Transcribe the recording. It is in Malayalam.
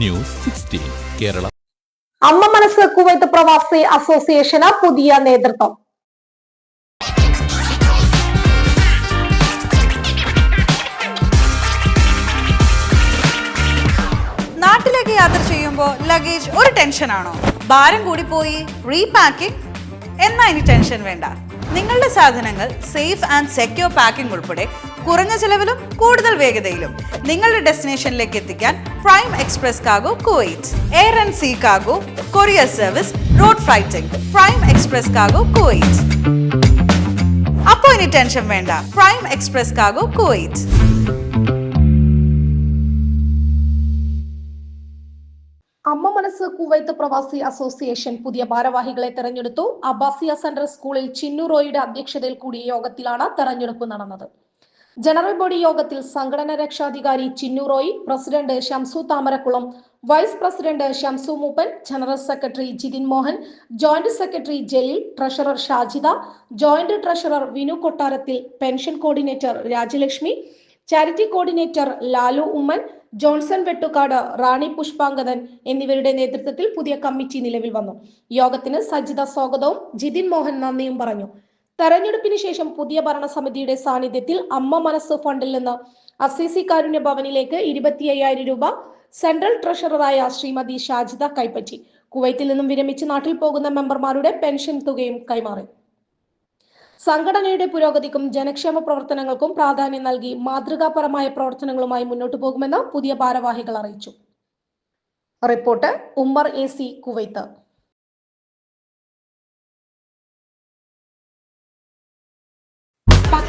News sixteen Kerala. അമ്മ മനസ്സ് കുവൈത്ത് പ്രവാസി അസോസിയേഷന് പുതിയ നേതൃത്വം. നാട്ടിലേക്ക് യാത്ര ചെയ്യുമ്പോൾ ലഗേജ് ഒരു ടെൻഷനാണോ ഭാരം കൂടി കൂടിപ്പോയി റീപാക്കിംഗ് എന്നാ ഇനി ടെൻഷൻ വേണ്ട. നിങ്ങളുടെ സാധനങ്ങൾ സേഫ് ആൻഡ് സെക്യൂർ പാക്കിംഗ് ഉൾപ്പെടെ കുറഞ്ഞ ചെലവിലും കൂടുതൽ വേഗതയിലും നിങ്ങളുടെ ഡെസ്റ്റിനേഷനിലേക്ക് എത്തിക്കാൻ prime express കാഗോ Kuwait air and see കാഗോ courier service road ഫ്ലൈറ്റിംഗ് prime express കാഗോ Kuwait അപ്പോൾ ഇനി ടെൻഷൻ വേണ്ട. പ്രൈം എക്സ്പ്രസ് കാഗോ കുവൈറ്റ് അമ്മ മനസ്സ് കുവൈത്ത് പ്രവാസി അസോസിയേഷൻ പുതിയ ഭാരവാഹികളെ തെരഞ്ഞെടുത്തു. അബ്ബാസിയ സെൻട്രൽ സ്കൂളിൽ ചിന്നു റോയിയുടെ അധ്യക്ഷതയിൽ കൂടിയ യോഗത്തിലാണ് തെരഞ്ഞെടുപ്പ് നടന്നത്. ജനറൽ ബോഡി യോഗത്തിൽ സംഘടന രക്ഷാധികാരി Chinnu Roy president Shamsu Thamarakkulam vice president Shamsu Mooppan general secretary Jithin Mohan joint secretary Jaleel treasurer Shajida joint treasurer Vinu Kottarathil pension coordinator Rajalakshmi charity coordinator Lalu Oommen Johnson Vettukad Rani Pushpangadan എന്നിവരുടെ നേതൃത്വത്തിൽ പുതിയ കമ്മിറ്റി നിലവിൽ വന്നു. യോഗത്തിന് സജിത സ്വാഗതവും ജിതിൻ മോഹൻ നന്ദിയും പറഞ്ഞു. തെരഞ്ഞെടുപ്പിന് ശേഷം പുതിയ ഭരണസമിതിയുടെ സാന്നിധ്യത്തിൽ അമ്മ മനസ്സ് ഫണ്ടിൽ നിന്ന് അസിസി കാരുണ്യ ഭവനിലേക്ക് ഇരുപത്തി അയ്യായിരം രൂപ സെൻട്രൽ ട്രഷററായ ശ്രീമതി ഷാജിദ കൈപ്പറ്റി. കുവൈത്തിൽ നിന്നും വിരമിച്ച് നാട്ടിൽ പോകുന്ന മെമ്പർമാരുടെ പെൻഷൻ തുകയും കൈമാറി. സംഘടനയുടെ പുരോഗതിക്കും ജനക്ഷേമ പ്രവർത്തനങ്ങൾക്കും പ്രാധാന്യം നൽകി മാതൃകാപരമായ പ്രവർത്തനങ്ങളുമായി മുന്നോട്ടു പോകുമെന്ന് പുതിയ ഭാരവാഹികൾ അറിയിച്ചു. Report Ummer A C Kuwait.